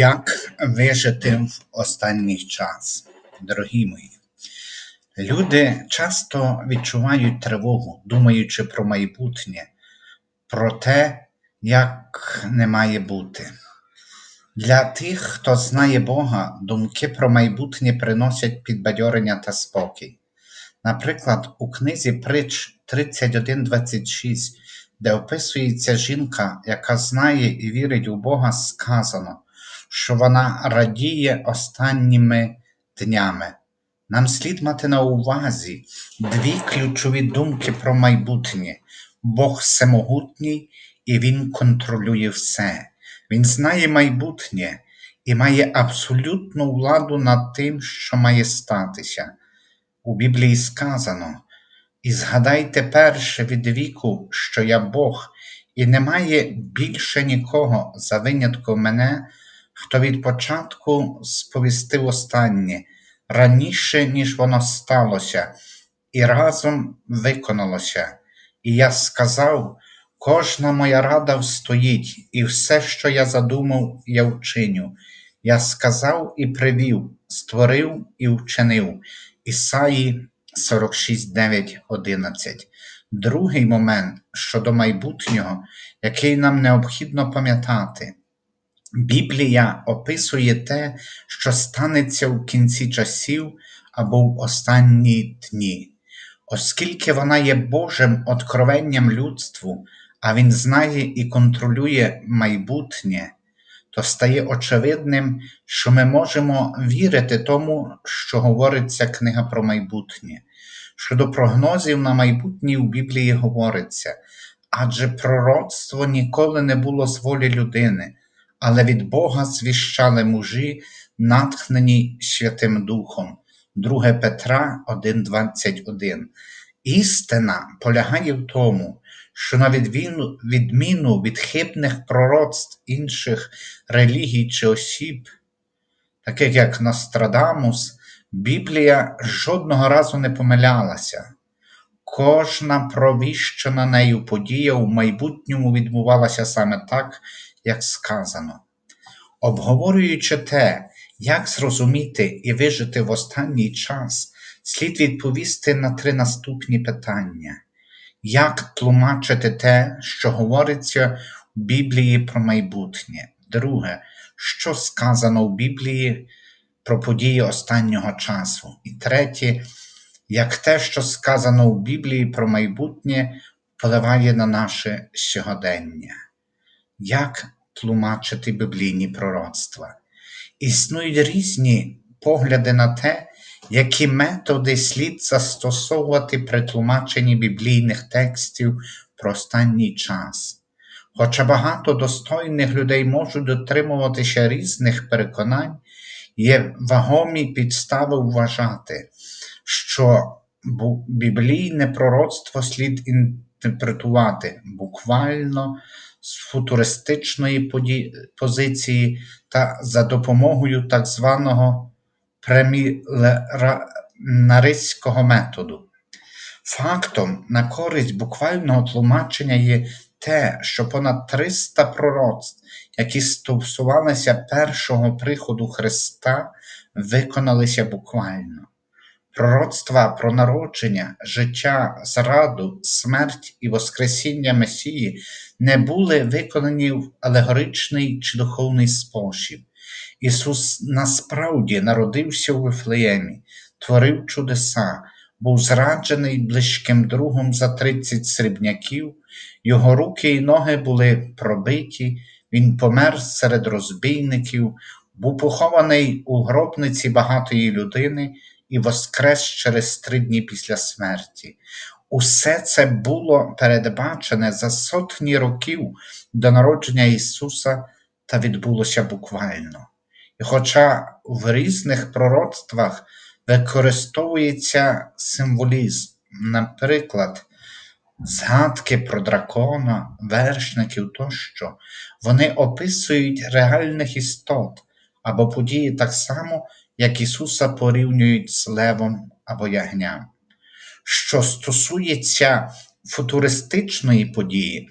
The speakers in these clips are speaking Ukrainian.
Як вижити в останній час, дорогі мої? Люди часто відчувають тривогу, думаючи про майбутнє, про те, як не має бути. Для тих, хто знає Бога, думки про майбутнє приносять підбадьорення та спокій. Наприклад, у книзі Притч 31.26, де описується жінка, яка знає і вірить у Бога, сказано, що вона радіє останніми днями. Нам слід мати на увазі дві ключові думки про майбутнє. Бог всемогутній і Він контролює все. Він знає майбутнє і має абсолютну владу над тим, що має статися. У Біблії сказано: І згадайте перше від віку, що я Бог, і немає більше нікого за винятком мене, хто від початку сповістив останнє, раніше, ніж воно сталося, і разом виконалося. І я сказав: кожна моя рада встоїть, і все, що я задумав, я вчиню. Я сказав і привів, створив і вчинив. Ісаї 46, 9, 11. Другий момент щодо майбутнього, який нам необхідно пам'ятати. Біблія описує те, що станеться в кінці часів або в останні дні, оскільки вона є Божим откровенням людству, а Він знає і контролює майбутнє, то стає очевидним, що ми можемо вірити тому, що говориться книга про майбутнє. Щодо прогнозів на майбутнє у Біблії говориться, адже пророцтво ніколи не було з волі людини але від Бога звіщали мужі, натхнені Святим Духом. 2 Петра 1,21. Істина полягає в тому, що на відміну, від хибних пророцтв інших релігій чи осіб, таких як Нострадамус, Біблія жодного разу не помилялася. Кожна провіщена нею подія в майбутньому відбувалася саме так, як сказано. Обговорюючи те, як зрозуміти і вижити в останній час, слід відповісти на три наступні питання: як тлумачити те, що говориться в Біблії про майбутнє? Друге, що сказано в Біблії про події останнього часу? І третє, як те, що сказано в Біблії про майбутнє, впливає на наше сьогодення як тлумачити біблійні пророцтва. Існують різні погляди на те, які методи слід застосовувати при тлумаченні біблійних текстів про останній час. Хоча багато достойних людей можуть дотримуватися різних переконань, є вагомі підстави вважати, що біблійне пророцтво слід інтерпретувати буквально з футуристичної позиції та за допомогою так званого преміленаристського методу. Фактом на користь буквального тлумачення є те, що понад 300 пророцтв, які стосувалися першого приходу Христа, виконалися буквально. Пророцтва про народження, життя, зраду, смерть і Воскресіння Месії не були виконані в алегоричний чи духовний спосіб. Ісус насправді народився у Вифлеємі, творив чудеса, був зраджений близьким другом за тридцять срібняків, його руки і ноги були пробиті, Він помер серед розбійників, був похований у гробниці багатої людини і воскрес через три дні після смерті. Усе це було передбачене за сотні років до народження Ісуса та відбулося буквально. І хоча в різних пророцтвах використовується символізм, наприклад, згадки про дракона, вершників тощо, вони описують реальних істот або події так само, як Ісуса порівнюють з левом або ягням. Що стосується футуристичної події,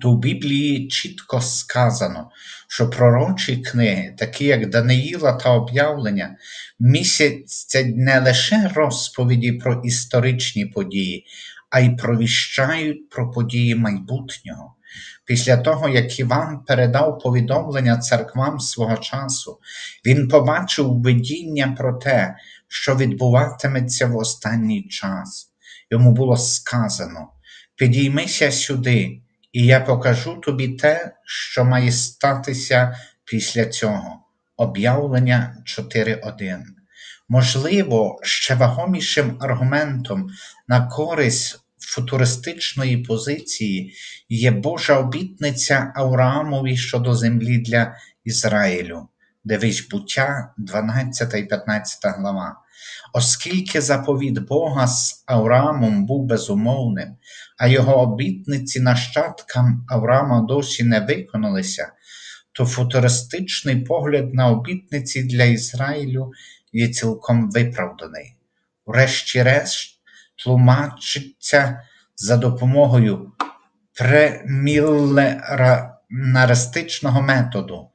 то в Біблії чітко сказано, що пророчі книги, такі як Даниїла та Об'явлення, містять не лише розповіді про історичні події, а й провіщають про події майбутнього. Після того, як Іван передав повідомлення церквам свого часу, він побачив видіння про те, що відбуватиметься в останній час. Йому було сказано: Підіймися сюди, і я покажу тобі те, що має статися після цього. Об'явлення 4.1. Можливо, ще вагомішим аргументом на користь футуристичної позиції є Божа обітниця Авраамові щодо землі для Ізраїлю, дивись буття 12 і 15 глава. Оскільки заповіт Бога з Авраамом був безумовним, а його обітниці нащадкам Авраама досі не виконалися, то футуристичний погляд на обітниці для Ізраїлю є цілком виправданий. Врешті-решт, тлумачиться за допомогою преміленаристичного методу,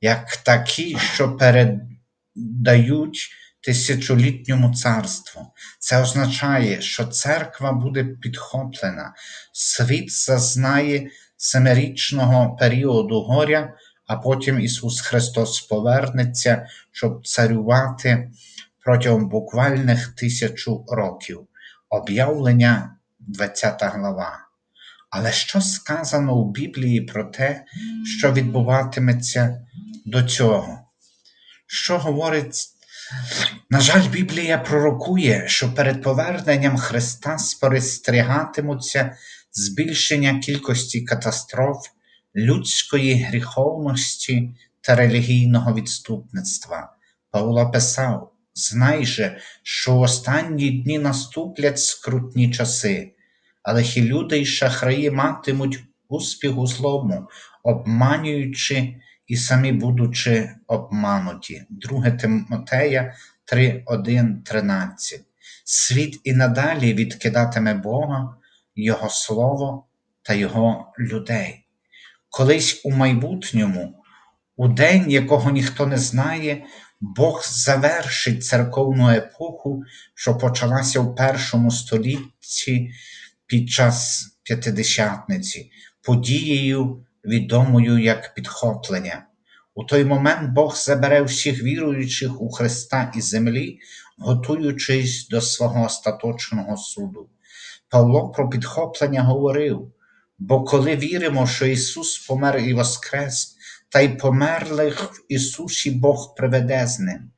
як такі, що передають тисячолітньому царству. Це означає, що церква буде підхоплена, світ зазнає семирічного періоду горя, а потім Ісус Христос повернеться, щоб царювати протягом буквальних тисячу років. Об'явлення 20 глава. Але що сказано у Біблії про те, що відбуватиметься до цього? Що говорить? На жаль, Біблія пророкує, що перед поверненням Христа спостерігатимуться збільшення кількості катастроф, людської гріховності та релігійного відступництва. Павло писав: Знай же, що в останні дні наступлять скрутні часи, але хі люди й шахраї матимуть успіх у злому, обманюючи і самі будучи обмануті. 2 Тимотея 3, 1, 13. Світ і надалі відкидатиме Бога, Його Слово та Його людей. Колись у майбутньому, у день, якого ніхто не знає, Бог завершить церковну епоху, що почалася в першому столітті під час п'ятидесятниці, подією, відомою як підхоплення. У той момент Бог забере всіх віруючих у Христа і землі, готуючись до свого остаточного суду. Павло про підхоплення говорив: бо коли віримо, що Ісус помер і воскрес, та й померлих в Ісусі Бог приведе з ним.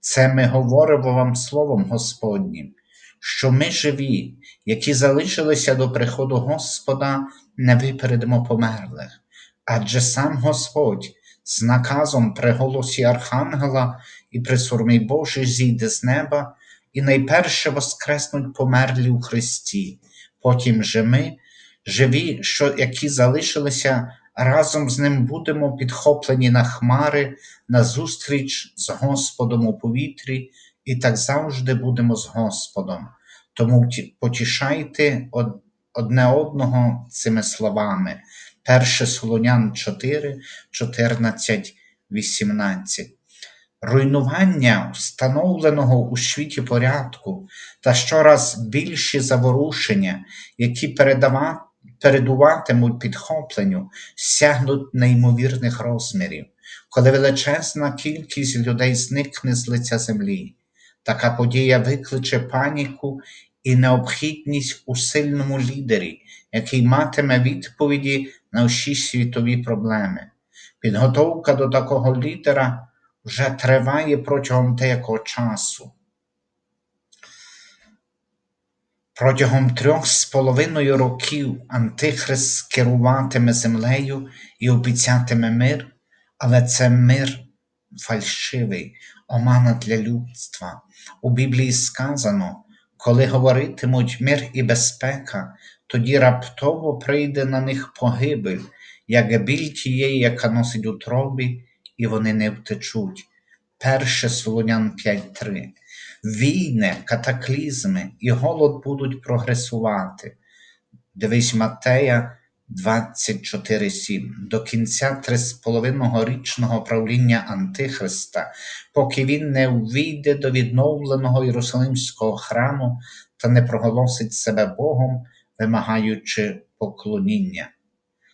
Це ми говоримо вам Словом Господнім, що ми живі, які залишилися до приходу Господа, не випередимо померлих. Адже сам Господь з наказом при голосі Архангела і при сурмі Божій зійде з неба, і найперше воскреснуть померлі у Христі, потім же ми, живі, що які залишилися разом з ним будемо підхоплені на хмари на зустріч з Господом у повітрі, і так завжди будемо з Господом. Тому потішайте одне одного цими словами. 1 Солонян 4, 14, 18. Руйнування встановленого у світі порядку та щораз більші заворушення, які передавати передуватимуть підхопленню, сягнуть неймовірних розмірів, коли величезна кількість людей зникне з лиця землі. Така подія викличе паніку і необхідність у сильному лідері, який матиме відповіді на всі світові проблеми. Підготовка до такого лідера вже триває протягом деякого часу. Протягом трьох з половиною років Антихрист керуватиме землею і обіцятиме мир, але це мир фальшивий, омана для людства. У Біблії сказано, коли говоритимуть мир і безпека, тоді раптово прийде на них погибель, як біль тієї, яка носить у тробі, і вони не втечуть. Перше Солонян 5.3 війни, катаклізми і голод будуть прогресувати. Дивись Матея 24.7 до кінця 3,5-річного правління Антихриста, поки він не увійде до відновленого Єрусалимського храму та не проголосить себе Богом, вимагаючи поклоніння.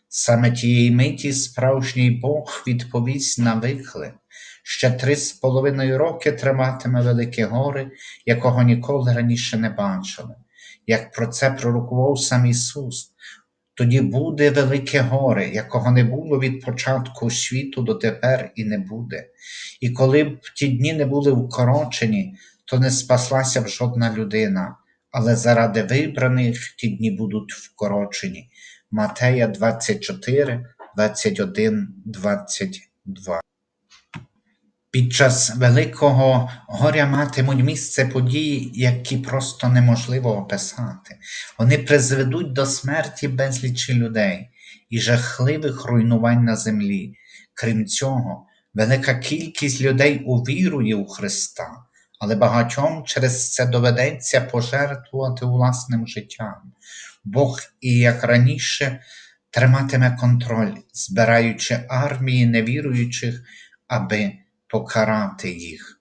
Саме тієї миті справжній Бог відповість на виклик. Ще три з половиною роки триматиме великі гори, якого ніколи раніше не бачили. Як про це пророкував сам Ісус, тоді буде велике горе, якого не було від початку світу дотепер і не буде. І коли б ті дні не були вкорочені, то не спаслася б жодна людина, але заради вибраних ті дні будуть вкорочені. Матея 24, 21, 22 під час великого горя матимуть місце події, які просто неможливо описати. Вони призведуть до смерті безлічі людей і жахливих руйнувань на землі. Крім цього, велика кількість людей увірує у Христа, але багатьом через це доведеться пожертвувати власним життям. Бог і як раніше триматиме контроль, збираючи армії невіруючих, аби покарати їх.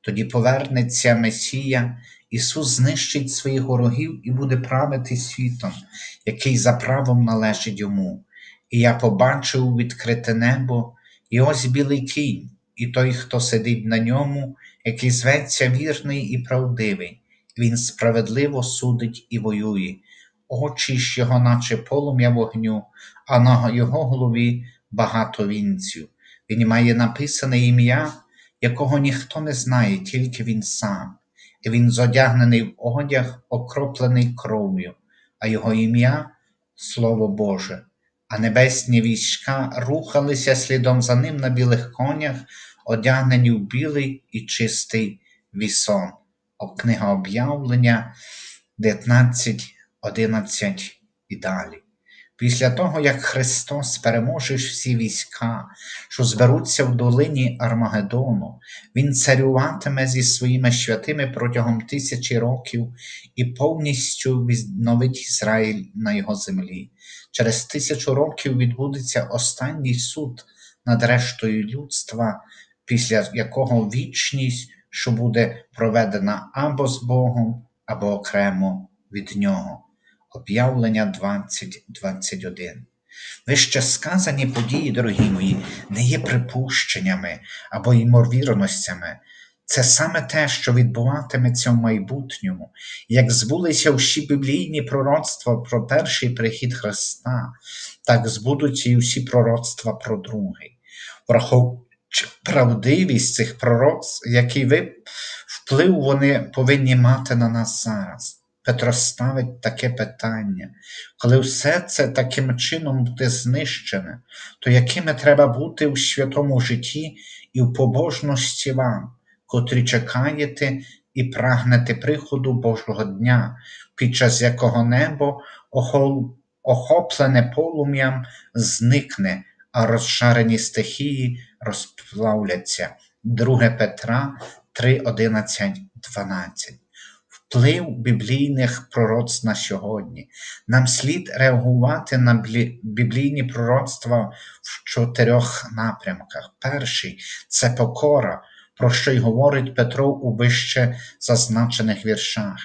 Тоді повернеться Месія, Ісус знищить своїх ворогів і буде правити світом, який за правом належить йому. І я побачив відкрите небо, і ось білий кінь, і той, хто сидить на ньому, який зветься вірний і правдивий, він справедливо судить і воює, очі ж його, наче полум'я вогню, а на його голові багато вінців. Він має написане ім'я, якого ніхто не знає, тільки він сам, і він зодягнений в одяг, окроплений кров'ю, а його ім'я Слово Боже. А небесні війська рухалися слідом за ним на білих конях, одягнені в білий і чистий вісон. Книга об'явлення 19, 11 і далі. Після того, як Христос переможе всі війська, що зберуться в долині Армагеддону, Він царюватиме зі своїми святими протягом тисячі років і повністю відновить Ізраїль на його землі. Через тисячу років відбудеться останній суд над рештою людства, після якого вічність, що буде проведена або з Богом, або окремо від Нього. Об'явлення 2021. Вище сказані події, дорогі мої, не є припущеннями або ймовірностями. Це саме те, що відбуватиметься в майбутньому, як збулися всі біблійні пророцтва про перший прихід Христа, так збудуться і всі пророцтва про другий. Враховуючи правдивість цих пророцтв, який вплив вони повинні мати на нас зараз. Петро ставить таке питання, коли все це таким чином буде знищене, то якими треба бути у святому житті і в побожності вам, котрі чекаєте і прагнете приходу Божого дня, під час якого небо, охоплене полум'ям, зникне, а розшарені стихії розплавляться. 2 Петра 3, 11, 12 вплив біблійних пророцтв на сьогодні. Нам слід реагувати на біблійні пророцтва в чотирьох напрямках. Перший це покора, про що й говорить Петро у вище зазначених віршах.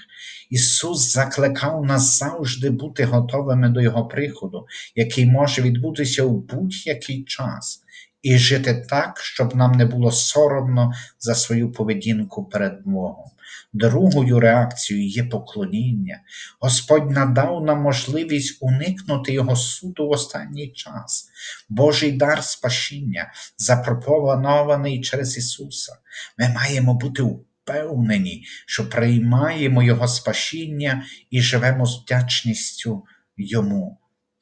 Ісус закликав нас завжди бути готовими до Його приходу, який може відбутися у будь-який час, і жити так, щоб нам не було соромно за свою поведінку перед Богом. Другою реакцією є поклоніння. Господь надав нам можливість уникнути Його суду в останній час, Божий дар спасіння, запропонований через Ісуса. Ми маємо бути впевнені, що приймаємо Його спасіння і живемо з вдячністю Йому.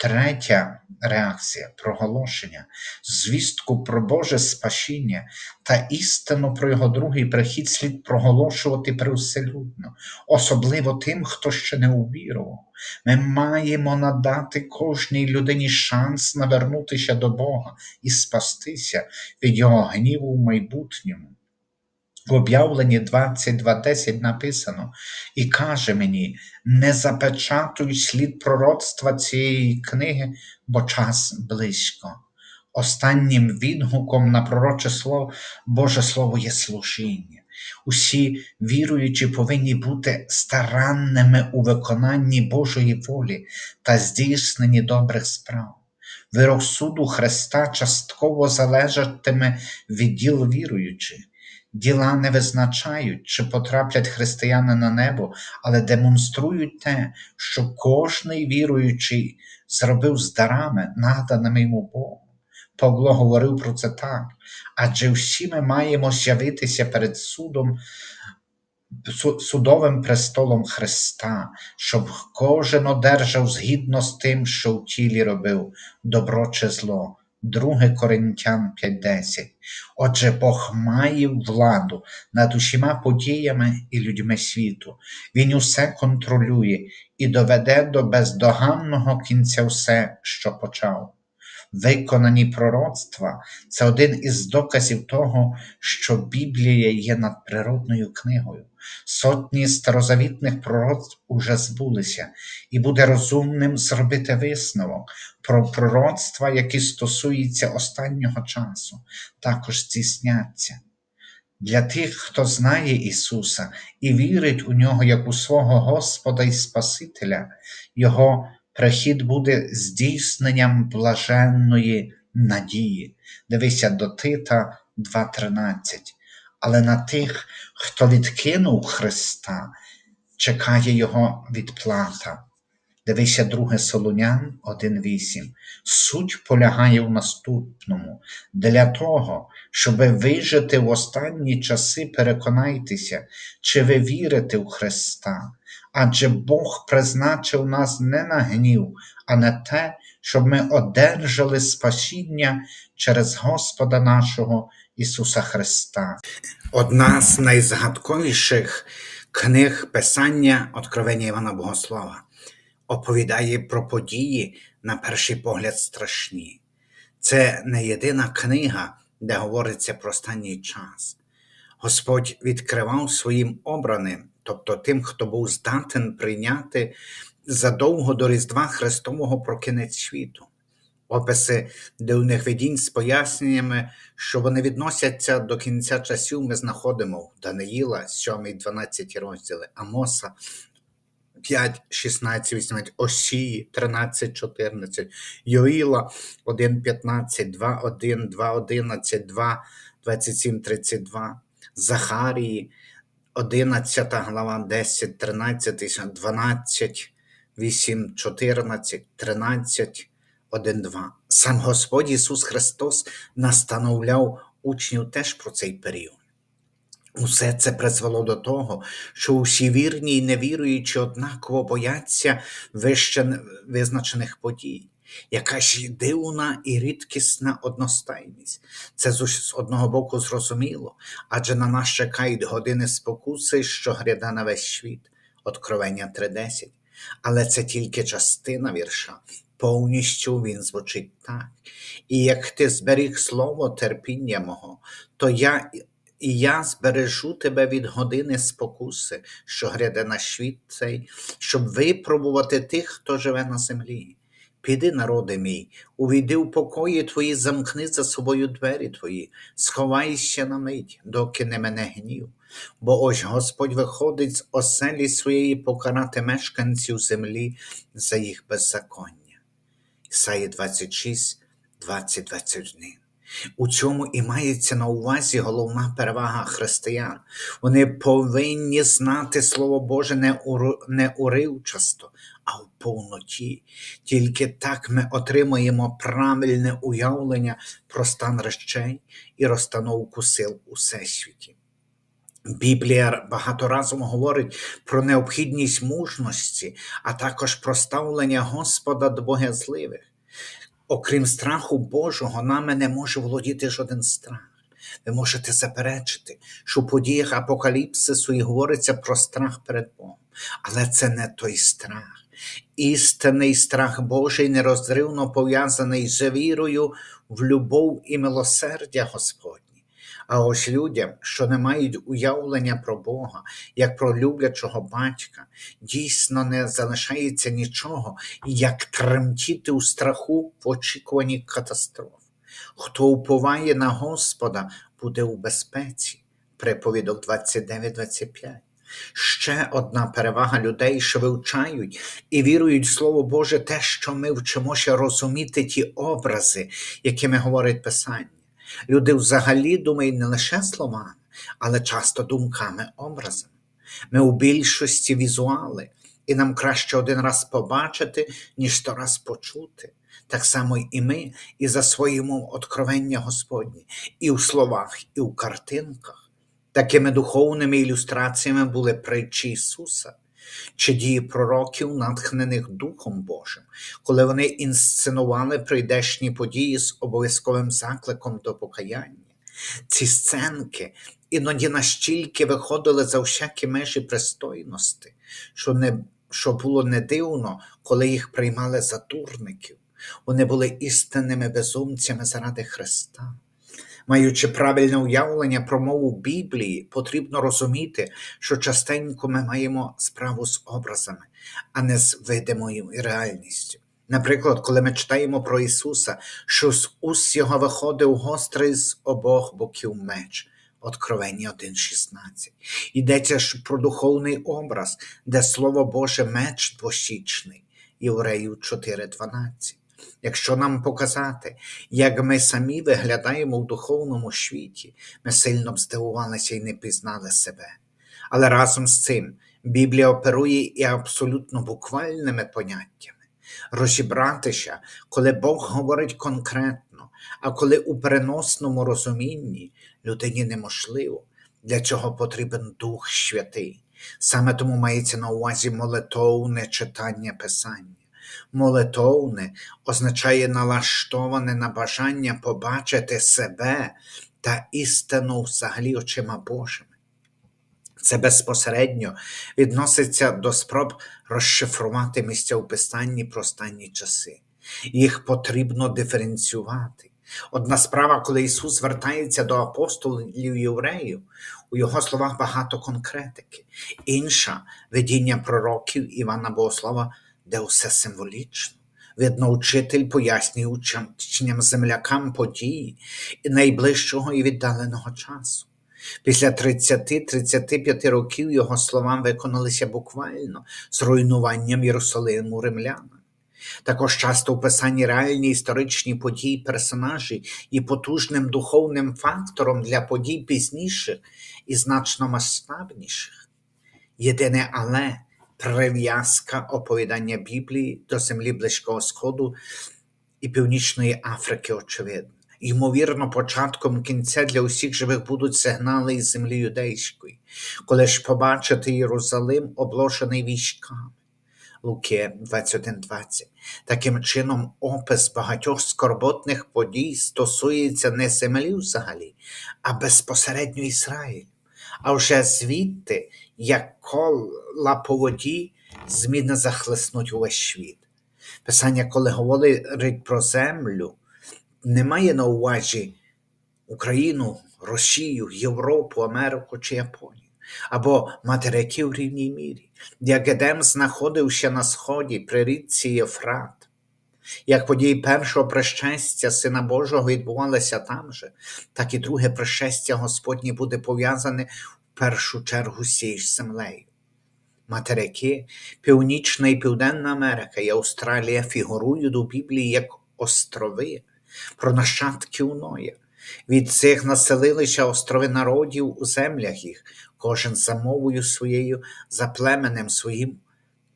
Третя реакція проголошення, звістку про Боже спасіння та істину про його другий прихід слід проголошувати привселюдно, особливо тим, хто ще не увірував. Ми маємо надати кожній людині шанс навернутися до Бога і спастися від Його гніву в майбутньому. В об'явленні 22.10 написано і каже мені: не запечатуй слід пророцтва цієї книги, бо час близько. Останнім відгуком на пророче слово Боже Слово є служіння. Усі віруючі повинні бути старанними у виконанні Божої волі та здійсненні добрих справ. Вирок суду Христа частково залежатиме від діл віруючих. Діла не визначають, чи потраплять християни на небо, але демонструють те, що кожний віруючий зробив з дарами, наданими йому Богом. Павло говорив про це так, адже всі ми маємо з'явитися перед судом, судовим престолом Христа, щоб кожен одержав згідно з тим, що в тілі робив, добро чи зло. 2 Коринтян 5.10. Отже, Бог має владу над усіма подіями і людьми світу. Він усе контролює і доведе до бездоганного кінця все, що почав. Виконані пророцтва це один із доказів того, що Біблія є надприродною книгою. Сотні старозавітних пророцтв уже збулися, і буде розумним зробити висновок про пророцтва, які стосуються останнього часу, також здійсняться. Для тих, хто знає Ісуса і вірить у нього як у свого Господа і Спасителя, Його прихід буде здійсненням блаженної надії. Дивися до Тита 2.13. Але на тих, хто відкинув Христа, чекає Його відплата. Дивися 2 Солонян 1.8. Суть полягає в наступному. Для того, щоб вижити в останні часи, переконайтеся, чи ви вірите в Христа. Адже Бог призначив нас не на гнів, а на те, щоб ми одержали спасіння через Господа нашого Ісуса Христа. Одна з найзагадковіших книг Писання Откровення Івана Богослова оповідає про події, на перший погляд, страшні. Це не єдина книга, де говориться про останній час. Господь відкривав своїм обраним, тобто тим, хто був здатен прийняти задовго до Різдва Христового про кінець світу. Описи дивних видінь з поясненнями, що вони відносяться до кінця часів, ми знаходимо в Даниїла, 7, 12 розділи, Амоса, 5, 16, 18, Осії, 13, 14, Йоїла, 1, 15, 2, 1, 2, 11, 2, 27, 32, Захарії, 11 глава, 10, 13, 12, 8, 14, 13, 1, 2. Сам Господь Ісус Христос настановляв учнів теж про цей період. Усе це призвело до того, що усі вірні і невіруючі однаково бояться вище визначених подій. Яка ж дивна і рідкісна одностайність. Це з одного боку зрозуміло, адже на нас чекають години спокуси, що гряде на весь світ, Откровення 3.10. Але це тільки частина вірша. Повністю він звучить так. І як ти зберіг слово терпіння мого, то я і я збережу тебе від години спокуси, що гряде на світ цей, щоб випробувати тих, хто живе на землі. Піди, народи мій, увійди в покої твої, замкни за собою двері твої, сховайся на мить, доки не мене гнів. Бо ось Господь виходить з оселі своєї покарати мешканців землі за їх беззаконня. Ісаї 26, 20, 21. У цьому і мається на увазі головна перевага християн. Вони повинні знати Слово Боже не, уривчасто, а в повноті. Тільки так ми отримаємо правильне уявлення про стан речей і розстановку сил у всесвіті. Біблія багаторазово говорить про необхідність мужності, а також про ставлення Господа до богязливих. Окрім страху Божого, нами не може володіти жоден страх. Ви можете заперечити, що в подіях апокаліпсису і говориться про страх перед Богом. Але це не той страх. Істинний страх Божий нерозривно пов'язаний з вірою в любов і милосердя Господні. А ось людям, що не мають уявлення про Бога, як про люблячого батька, дійсно не залишається нічого, як тремтіти у страху в очікуванні катастроф. Хто уповає на Господа, буде у безпеці. Приповідок 29-25. Ще одна перевага людей, що вивчають і вірують в Слово Боже, те, що ми вчимося розуміти ті образи, якими говорить Писання. Люди взагалі думають не лише словами, але часто думками, образами. Ми у більшості візуали, і нам краще один раз побачити, ніж сто раз почути. Так само і ми, і засвоїмо откровення Господні, і у словах, і у картинках. Такими духовними ілюстраціями були притчі Ісуса чи дії пророків, натхнених Духом Божим, коли вони інсценували прийдешні події з обов'язковим закликом до покаяння. Ці сценки іноді настільки виходили за всякі межі пристойності, що, не, що було не дивно, коли їх приймали за турників. Вони були істинними безумцями заради Христа. Маючи правильне уявлення про мову Біблії, потрібно розуміти, що частенько ми маємо справу з образами, а не з видимою реальністю. Наприклад, коли ми читаємо про Ісуса, що з уст його виходив гострий з обох боків меч. Откровення 1.16. Йдеться ж про духовний образ, де Слово Боже меч двосічний, Євреїв 4.12. Якщо нам показати, як ми самі виглядаємо в духовному світі, ми сильно б здивувалися і не пізнали себе. Але разом з цим Біблія оперує і абсолютно буквальними поняттями. Розібратися, коли Бог говорить конкретно, а коли у переносному розумінні людині неможливо, для цього потрібен Дух Святий. Саме тому мається на увазі молитовне читання Писання. Молитовне означає налаштоване на бажання побачити себе та істину взагалі очима Божими. Це безпосередньо відноситься до спроб розшифрувати місця у писанні про останні часи. Їх потрібно диференціювати. Одна справа, коли Ісус звертається до апостолів євреїв, у його словах багато конкретики. Інша видіння пророків Івана Богослова, де все символічно. Видно, учитель пояснює учням землякам події і найближчого і віддаленого часу. Після 30-35 років його словам виконалися буквально з руйнуванням Єрусалиму римлянами. Також часто у писанні реальні історичні події персонажі є потужним духовним фактором для подій пізніших і значно масштабніших. Єдине але прив'язка оповідання Біблії до землі Близького Сходу і Північної Африки очевидна. Ймовірно, початком кінця для усіх живих будуть сигнали із землі юдейської, коли ж побачити Єрусалим обложений військами. Луки 21.20. Таким чином, опис багатьох скорботних подій стосується не землі взагалі, а безпосередньо Ізраїлю. А вже звідти, як кола по воді, зміни захлеснуть увесь світ. Писання, коли говорить про землю, не має на увазі Україну, Росію, Європу, Америку чи Японію, або материки в рівній мірі. Діагедем знаходився на сході при річці Єфрат. Як події першого пришестя Сина Божого відбувалися там же, так і друге пришестя Господнє буде пов'язане в першу чергу з цією землею. Материки, Північна і Південна Америка і Австралія фігурують у Біблії як острови про нащадків Ноя. Від цих населилися острови народів у землях їх, кожен за мовою своєю, за племенем своїм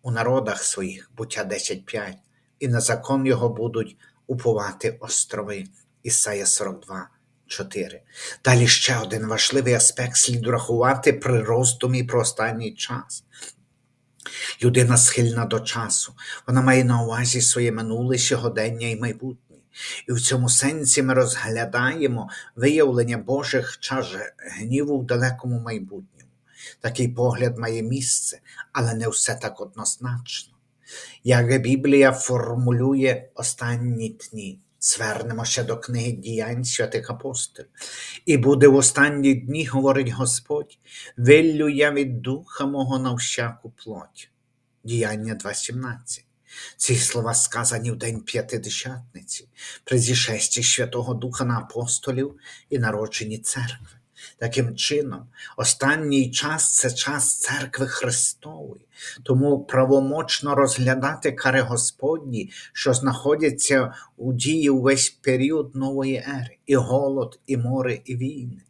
у народах своїх, буття 10.5, і на закон його будуть уповати острови. Ісая 42, 4. Далі ще один важливий аспект слід рахувати при роздумі про останній час. Людина схильна до часу, вона має на увазі своє минуле, сьогодення і майбутнє. І в цьому сенсі ми розглядаємо виявлення Божих чаш гніву в далекому майбутньому. Такий погляд має місце, але не все так однозначно. Як Біблія формулює останні дні, Звернемося до книги діянь святих апостолів. І буде в останні дні, говорить Господь, виллю я від духа мого на всяку плоть. Діяння 2.17. Ці слова сказані в день п'ятидесятниці, при зішесті Святого Духа на апостолів і народженні церкви. Таким чином, останній час це час церкви Христової, тому правомочно розглядати кари Господні, що знаходяться у дії увесь період нової ери, і голод, і море, і війни.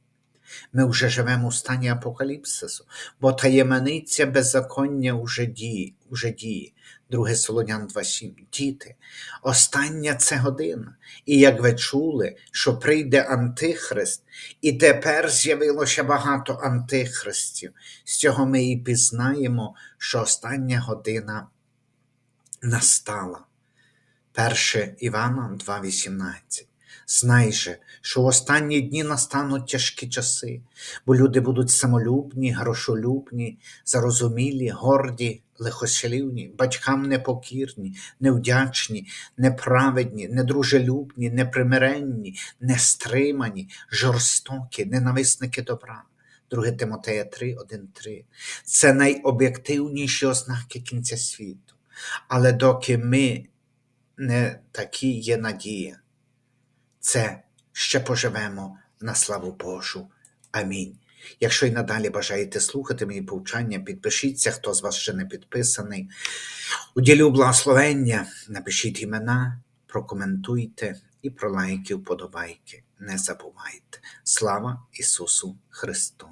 Ми вже живемо у стані апокаліпсису, бо таємниця беззаконня уже діє, уже діє. 2 Солонян 2.7. Діти, остання це година. І як ви чули, що прийде Антихрист, і тепер з'явилося багато антихристів. З цього ми і пізнаємо, що остання година настала. 1 Івана 2.18. Знай же, що в останні дні настануть тяжкі часи, бо люди будуть самолюбні, грошолюбні, зарозумілі, горді, лихослівні, батькам непокірні, невдячні, неправедні, недружелюбні, непримиренні, нестримані, жорстокі, ненависники добра. 2 Тимотея 3, 1, 3. Це найоб'єктивніші ознаки кінця світу. Але доки ми не такі є надія, це ще поживемо на славу Божу. Амінь. Якщо й надалі бажаєте слухати мої повчання, підпишіться, хто з вас ще не підписаний. Уділю благословення, напишіть імена, прокоментуйте і про лайки, вподобайки. Не забувайте. Слава Ісусу Христу!